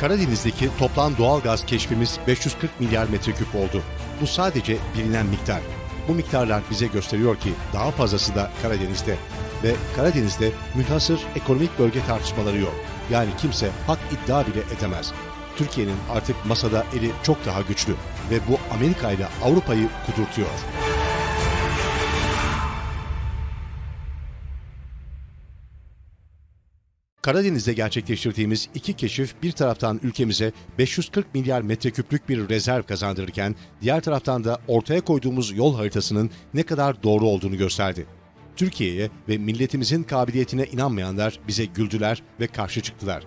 Karadeniz'deki toplam doğal gaz keşfimiz 540 milyar metreküp oldu. Bu sadece bilinen miktar. Bu miktarlar bize gösteriyor ki daha fazlası da Karadeniz'de. Ve Karadeniz'de münhasır ekonomik bölge tartışmaları yok. Yani kimse hak iddia bile edemez. Türkiye'nin artık masada eli çok daha güçlü ve bu Amerika ile Avrupa'yı kudurtuyor. Karadeniz'de gerçekleştirdiğimiz iki keşif bir taraftan ülkemize 540 milyar metreküplük bir rezerv kazandırırken diğer taraftan da ortaya koyduğumuz yol haritasının ne kadar doğru olduğunu gösterdi. Türkiye'ye ve milletimizin kabiliyetine inanmayanlar bize güldüler ve karşı çıktılar.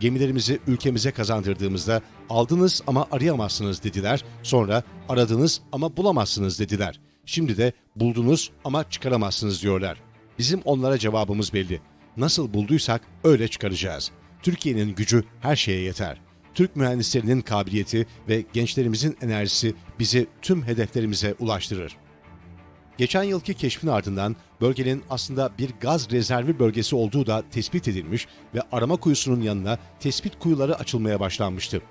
Gemilerimizi ülkemize kazandırdığımızda aldınız ama arayamazsınız dediler. Sonra aradınız ama bulamazsınız dediler. Şimdi de buldunuz ama çıkaramazsınız diyorlar. Bizim onlara cevabımız belli. Nasıl bulduysak öyle çıkaracağız. Türkiye'nin gücü her şeye yeter. Türk mühendislerinin kabiliyeti ve gençlerimizin enerjisi bizi tüm hedeflerimize ulaştırır. Geçen yılki keşfin ardından bölgenin aslında bir gaz rezervi bölgesi olduğu da tespit edilmiş ve arama kuyusunun yanına tespit kuyuları açılmaya başlanmıştı.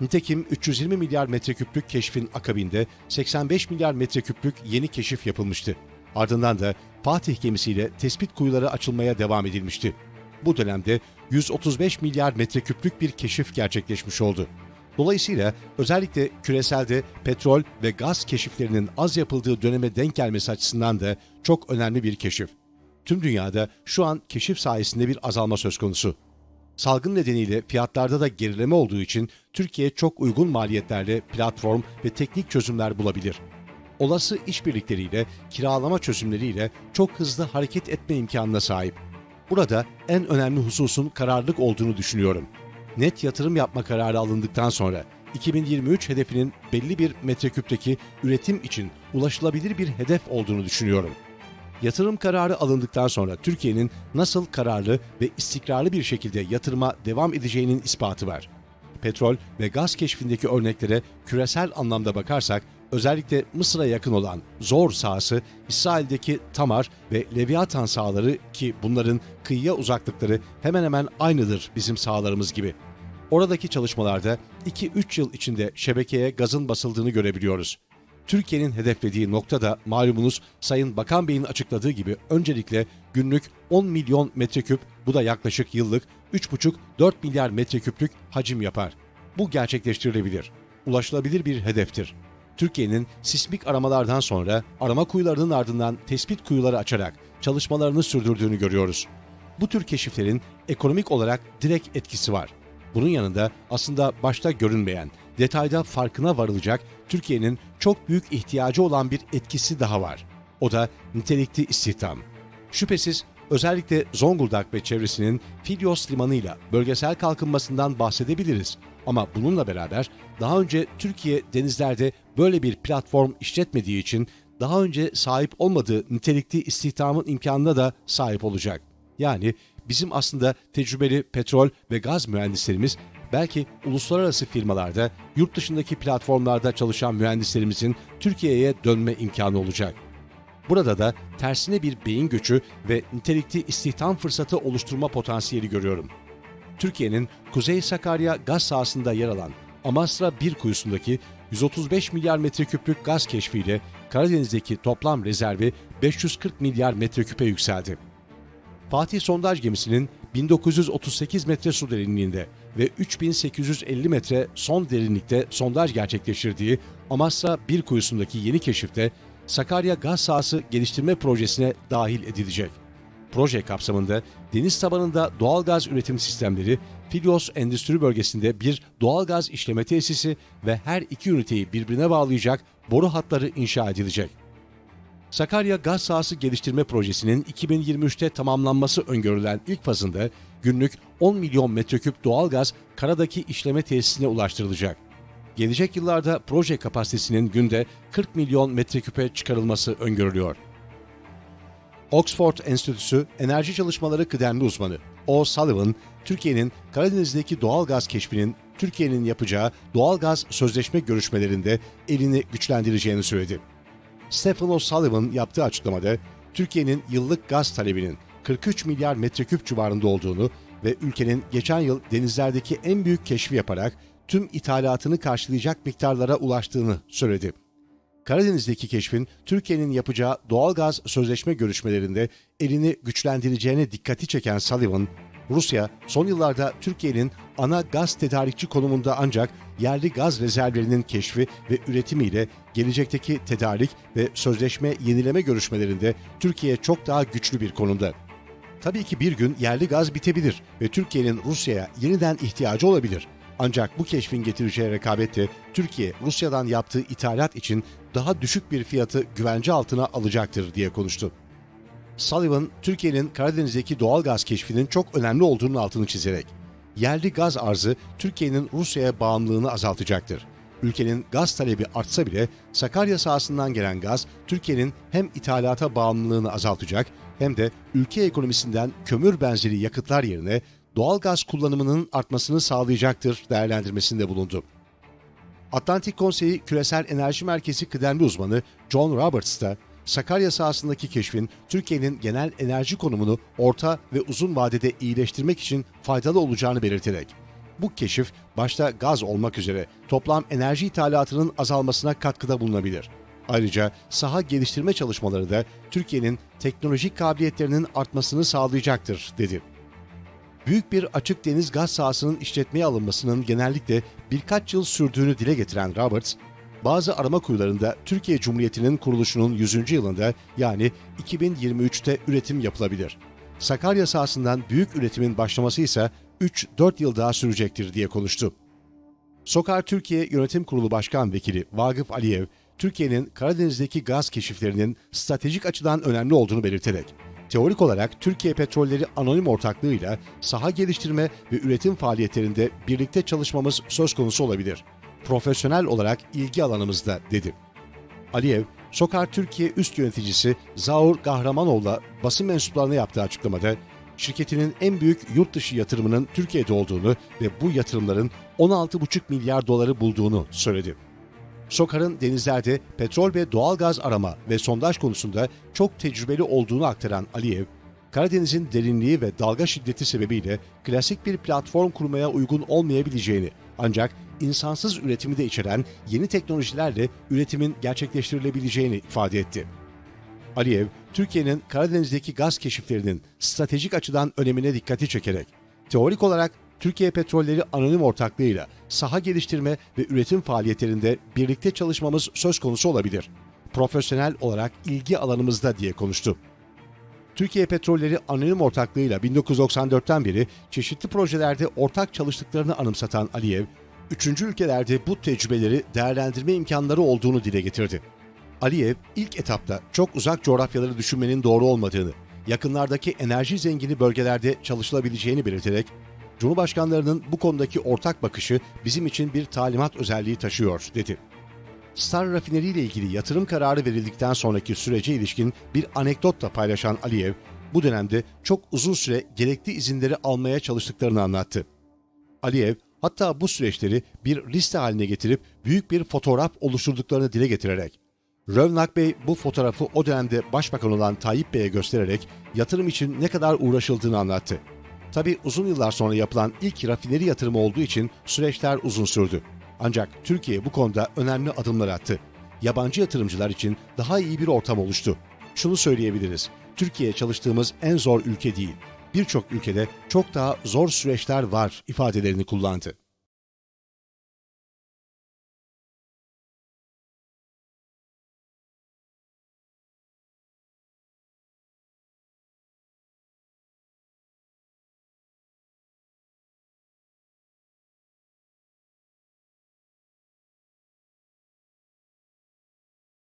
Nitekim 320 milyar metreküplük keşfin akabinde 85 milyar metreküplük yeni keşif yapılmıştı. Ardından da Fatih gemisiyle tespit kuyuları açılmaya devam edilmişti. Bu dönemde 135 milyar metreküplük bir keşif gerçekleşmiş oldu. Dolayısıyla özellikle küreselde petrol ve gaz keşiflerinin az yapıldığı döneme denk gelmesi açısından da çok önemli bir keşif. Tüm dünyada şu an keşif sayesinde bir azalma söz konusu. Salgın nedeniyle fiyatlarda da gerileme olduğu için Türkiye çok uygun maliyetlerle platform ve teknik çözümler bulabilir. Olası işbirlikleriyle, kiralama çözümleriyle çok hızlı hareket etme imkanına sahip. Burada en önemli hususun kararlılık olduğunu düşünüyorum. Net yatırım yapma kararı alındıktan sonra 2023 hedefinin belli bir metreküpteki üretim için ulaşılabilir bir hedef olduğunu düşünüyorum. Yatırım kararı alındıktan sonra Türkiye'nin nasıl kararlı ve istikrarlı bir şekilde yatırıma devam edeceğinin ispatı var. Petrol ve gaz keşfindeki örneklere küresel anlamda bakarsak özellikle Mısır'a yakın olan Zor sahası, İsrail'deki Tamar ve Leviathan sahaları ki bunların kıyıya uzaklıkları hemen hemen aynıdır bizim sahalarımız gibi. Oradaki çalışmalarda 2-3 yıl içinde şebekeye gazın basıldığını görebiliyoruz. Türkiye'nin hedeflediği nokta da malumunuz Sayın Bakan Bey'in açıkladığı gibi öncelikle günlük 10 milyon metreküp bu da yaklaşık yıllık 3,5-4 milyar metreküplük hacim yapar. Bu gerçekleştirilebilir. Ulaşılabilir bir hedeftir. Türkiye'nin sismik aramalardan sonra arama kuyularının ardından tespit kuyuları açarak çalışmalarını sürdürdüğünü görüyoruz. Bu tür keşiflerin ekonomik olarak direkt etkisi var. Bunun yanında aslında başta görünmeyen, detayda farkına varılacak Türkiye'nin çok büyük ihtiyacı olan bir etkisi daha var. O da nitelikli istihdam. Şüphesiz özellikle Zonguldak ve çevresinin Filyos limanıyla bölgesel kalkınmasından bahsedebiliriz. Ama bununla beraber daha önce Türkiye denizlerde böyle bir platform işletmediği için daha önce sahip olmadığı nitelikli istihdamın imkanına da sahip olacak. Yani bizim aslında tecrübeli petrol ve gaz mühendislerimiz belki uluslararası firmalarda, yurt dışındaki platformlarda çalışan mühendislerimizin Türkiye'ye dönme imkanı olacak. Burada da tersine bir beyin göçü ve nitelikli istihdam fırsatı oluşturma potansiyeli görüyorum. Türkiye'nin Kuzey Sakarya gaz sahasında yer alan Amasra 1 kuyusundaki 135 milyar metreküplük gaz keşfiyle Karadeniz'deki toplam rezervi 540 milyar metreküpe yükseldi. Fatih sondaj gemisinin 1938 metre su derinliğinde ve 3850 metre son derinlikte sondaj gerçekleştirdiği Amasra 1 kuyusundaki yeni keşifte Sakarya Gaz Sahası Geliştirme Projesi'ne dahil edilecek. Proje kapsamında deniz tabanında doğal gaz üretim sistemleri, Filyos Endüstri Bölgesi'nde bir doğal gaz işleme tesisi ve her iki üniteyi birbirine bağlayacak boru hatları inşa edilecek. Sakarya Gaz Sahası Geliştirme Projesi'nin 2023'te tamamlanması öngörülen ilk fazında günlük 10 milyon metreküp doğalgaz karadaki işleme tesisine ulaştırılacak. Gelecek yıllarda proje kapasitesinin günde 40 milyon metreküpe çıkarılması öngörülüyor. Oxford Enstitüsü Enerji Çalışmaları Kıdemli Uzmanı O. Sullivan, Türkiye'nin Karadeniz'deki doğal gaz keşfinin Türkiye'nin yapacağı doğal gaz sözleşme görüşmelerinde elini güçlendireceğini söyledi. Stephen O'Sullivan yaptığı açıklamada Türkiye'nin yıllık gaz talebinin 43 milyar metreküp civarında olduğunu, ve ülkenin geçen yıl denizlerdeki en büyük keşfi yaparak tüm ithalatını karşılayacak miktarlara ulaştığını söyledi. Karadeniz'deki keşfin Türkiye'nin yapacağı doğalgaz sözleşme görüşmelerinde elini güçlendireceğine dikkati çeken Sullivan, Rusya son yıllarda Türkiye'nin ana gaz tedarikçi konumunda ancak yerli gaz rezervlerinin keşfi ve üretimiyle gelecekteki tedarik ve sözleşme yenileme görüşmelerinde Türkiye çok daha güçlü bir konumda. Tabii ki bir gün yerli gaz bitebilir ve Türkiye'nin Rusya'ya yeniden ihtiyacı olabilir. Ancak bu keşfin getireceği rekabette Türkiye Rusya'dan yaptığı ithalat için daha düşük bir fiyatı güvence altına alacaktır diye konuştu. Sullivan, Türkiye'nin Karadeniz'deki doğal gaz keşfinin çok önemli olduğunun altını çizerek, yerli gaz arzı Türkiye'nin Rusya'ya bağımlılığını azaltacaktır. Ülkenin gaz talebi artsa bile Sakarya sahasından gelen gaz Türkiye'nin hem ithalata bağımlılığını azaltacak hem de ülke ekonomisinden kömür benzeri yakıtlar yerine doğal gaz kullanımının artmasını sağlayacaktır değerlendirmesinde bulundu. Atlantik Konseyi Küresel Enerji Merkezi kıdemli uzmanı John Roberts da Sakarya sahasındaki keşfin Türkiye'nin genel enerji konumunu orta ve uzun vadede iyileştirmek için faydalı olacağını belirterek bu keşif başta gaz olmak üzere toplam enerji ithalatının azalmasına katkıda bulunabilir. Ayrıca saha geliştirme çalışmaları da Türkiye'nin teknolojik kabiliyetlerinin artmasını sağlayacaktır, dedi. Büyük bir açık deniz gaz sahasının işletmeye alınmasının genellikle birkaç yıl sürdüğünü dile getiren Roberts, bazı arama kuyularında Türkiye Cumhuriyeti'nin kuruluşunun 100. yılında yani 2023'te üretim yapılabilir. Sakarya sahasından büyük üretimin başlaması ise 3-4 yıl daha sürecektir diye konuştu. Sokar Türkiye Yönetim Kurulu Başkan Vekili Vagıf Aliyev, Türkiye'nin Karadeniz'deki gaz keşiflerinin stratejik açıdan önemli olduğunu belirterek, teorik olarak Türkiye Petrolleri Anonim Ortaklığı'yla saha geliştirme ve üretim faaliyetlerinde birlikte çalışmamız söz konusu olabilir. Profesyonel olarak ilgi alanımızda dedi. Aliyev, Sokar Türkiye üst yöneticisi Zaur Kahramanoğlu'la basın mensuplarına yaptığı açıklamada şirketinin en büyük yurt dışı yatırımının Türkiye'de olduğunu ve bu yatırımların 16,5 milyar doları bulduğunu söyledi. Sokar'ın denizlerde petrol ve doğalgaz arama ve sondaj konusunda çok tecrübeli olduğunu aktaran Aliyev, Karadeniz'in derinliği ve dalga şiddeti sebebiyle klasik bir platform kurmaya uygun olmayabileceğini ancak insansız üretimi de içeren yeni teknolojilerle üretimin gerçekleştirilebileceğini ifade etti. Aliyev, Türkiye'nin Karadeniz'deki gaz keşiflerinin stratejik açıdan önemine dikkati çekerek, teorik olarak Türkiye Petrolleri Anonim Ortaklığı'yla saha geliştirme ve üretim faaliyetlerinde birlikte çalışmamız söz konusu olabilir. Profesyonel olarak ilgi alanımızda diye konuştu. Türkiye Petrolleri Anonim Ortaklığı'yla 1994'ten beri çeşitli projelerde ortak çalıştıklarını anımsatan Aliyev, üçüncü ülkelerde bu tecrübeleri değerlendirme imkanları olduğunu dile getirdi. Aliyev ilk etapta çok uzak coğrafyaları düşünmenin doğru olmadığını, yakınlardaki enerji zengini bölgelerde çalışılabileceğini belirterek, Cumhurbaşkanlarının bu konudaki ortak bakışı bizim için bir talimat özelliği taşıyor, dedi. Star Rafineri ile ilgili yatırım kararı verildikten sonraki sürece ilişkin bir anekdot da paylaşan Aliyev, bu dönemde çok uzun süre gerekli izinleri almaya çalıştıklarını anlattı. Aliyev, hatta bu süreçleri bir liste haline getirip büyük bir fotoğraf oluşturduklarını dile getirerek, Rövnak Bey bu fotoğrafı o dönemde başbakan olan Tayyip Bey'e göstererek yatırım için ne kadar uğraşıldığını anlattı. Tabi uzun yıllar sonra yapılan ilk rafineri yatırımı olduğu için süreçler uzun sürdü. Ancak Türkiye bu konuda önemli adımlar attı. Yabancı yatırımcılar için daha iyi bir ortam oluştu. Şunu söyleyebiliriz. Türkiye çalıştığımız en zor ülke değil. Birçok ülkede çok daha zor süreçler var ifadelerini kullandı.